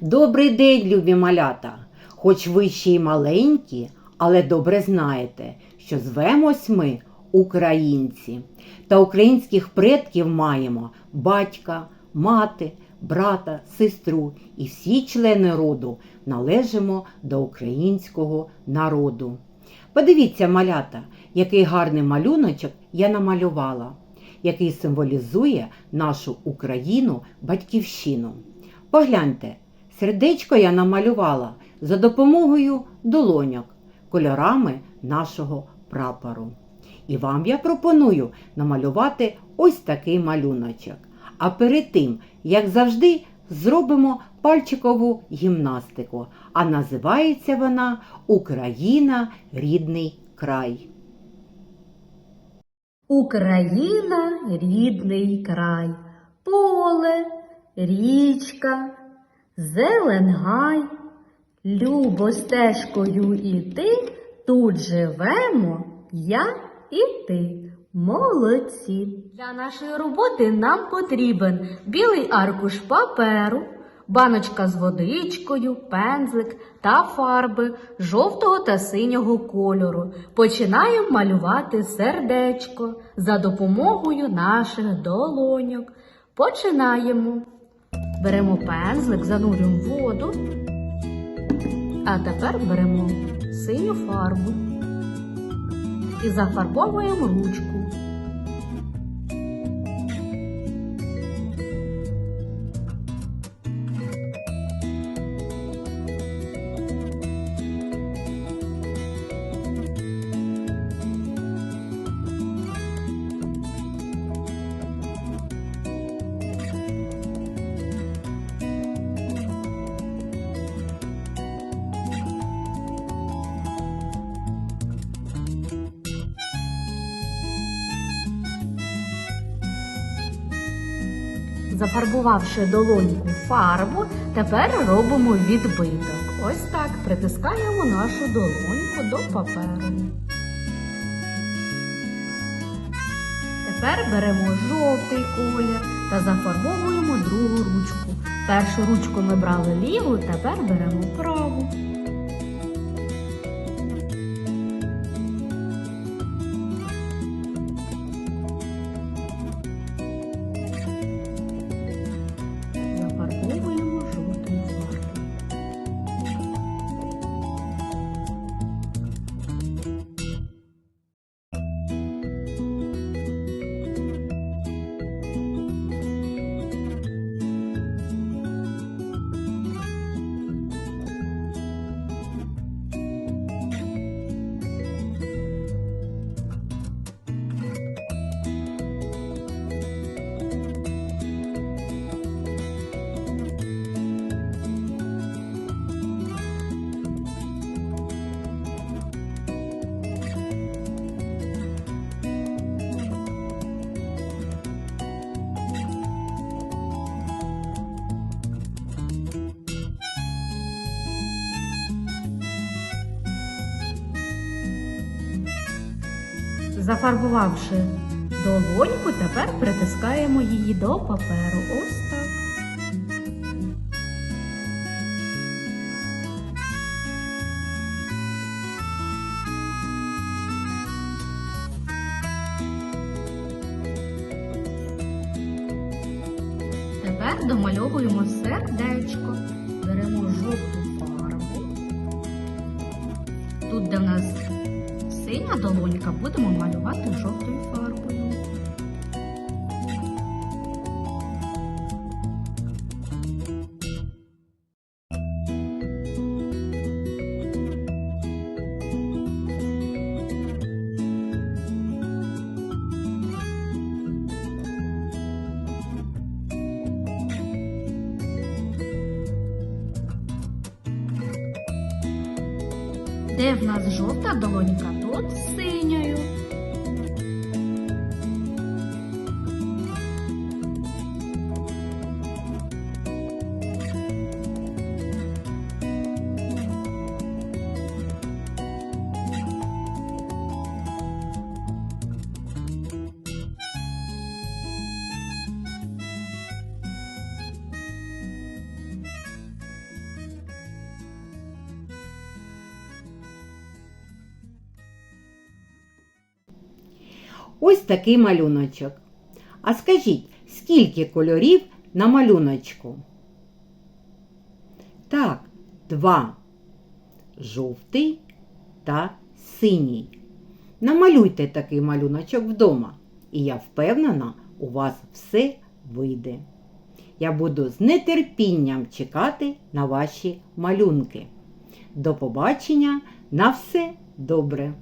Добрий день, любі малята! Хоч ви ще й маленькі, але добре знаєте, що звемось ми українці. Та українських предків маємо батька, мати, брата, сестру і всі члени роду належимо до українського народу. Подивіться, малята, який гарний малюночок я намалювала, який символізує нашу Україну, батьківщину. Погляньте, сердечко я намалювала за допомогою долоньок, кольорами нашого прапору. І вам я пропоную намалювати ось такий малюночок. А перед тим, як завжди, зробимо пальчикову гімнастику. А називається вона Україна рідний край. Україна рідний край, поле, річка, зелен гай. Любо стежкою іти, тут живемо я і ти. Молодці. Для нашої роботи нам потрібен білий аркуш паперу, баночка з водичкою, пензлик та фарби жовтого та синього кольору. Починаємо малювати сердечко за допомогою наших долоньок. Починаємо. Беремо пензлик, занурюємо воду. А тепер беремо синю фарбу і зафарбовуємо ручку. Зафарбувавши долоньку фарбу, тепер робимо відбиток. Ось так притискаємо нашу долоньку до паперу. Тепер беремо жовтий колір та зафарбовуємо другу ручку. Першу ручку ми брали ліву, тепер беремо праву. Зафарбувавши долоньку, тепер притискаємо її до паперу. Ось так. Тепер домальовуємо сердечко. Беремо жовту фарбу. Тут, де в нас синя долонька, будемо малювати жовтою фарбою. Де в нас жовта долонька, тут ось такий малюночок. А скажіть, скільки кольорів на малюночку? Так, два. Жовтий та синій. Намалюйте такий малюночок вдома, і я впевнена, у вас все вийде. Я буду з нетерпінням чекати на ваші малюнки. До побачення, на все добре!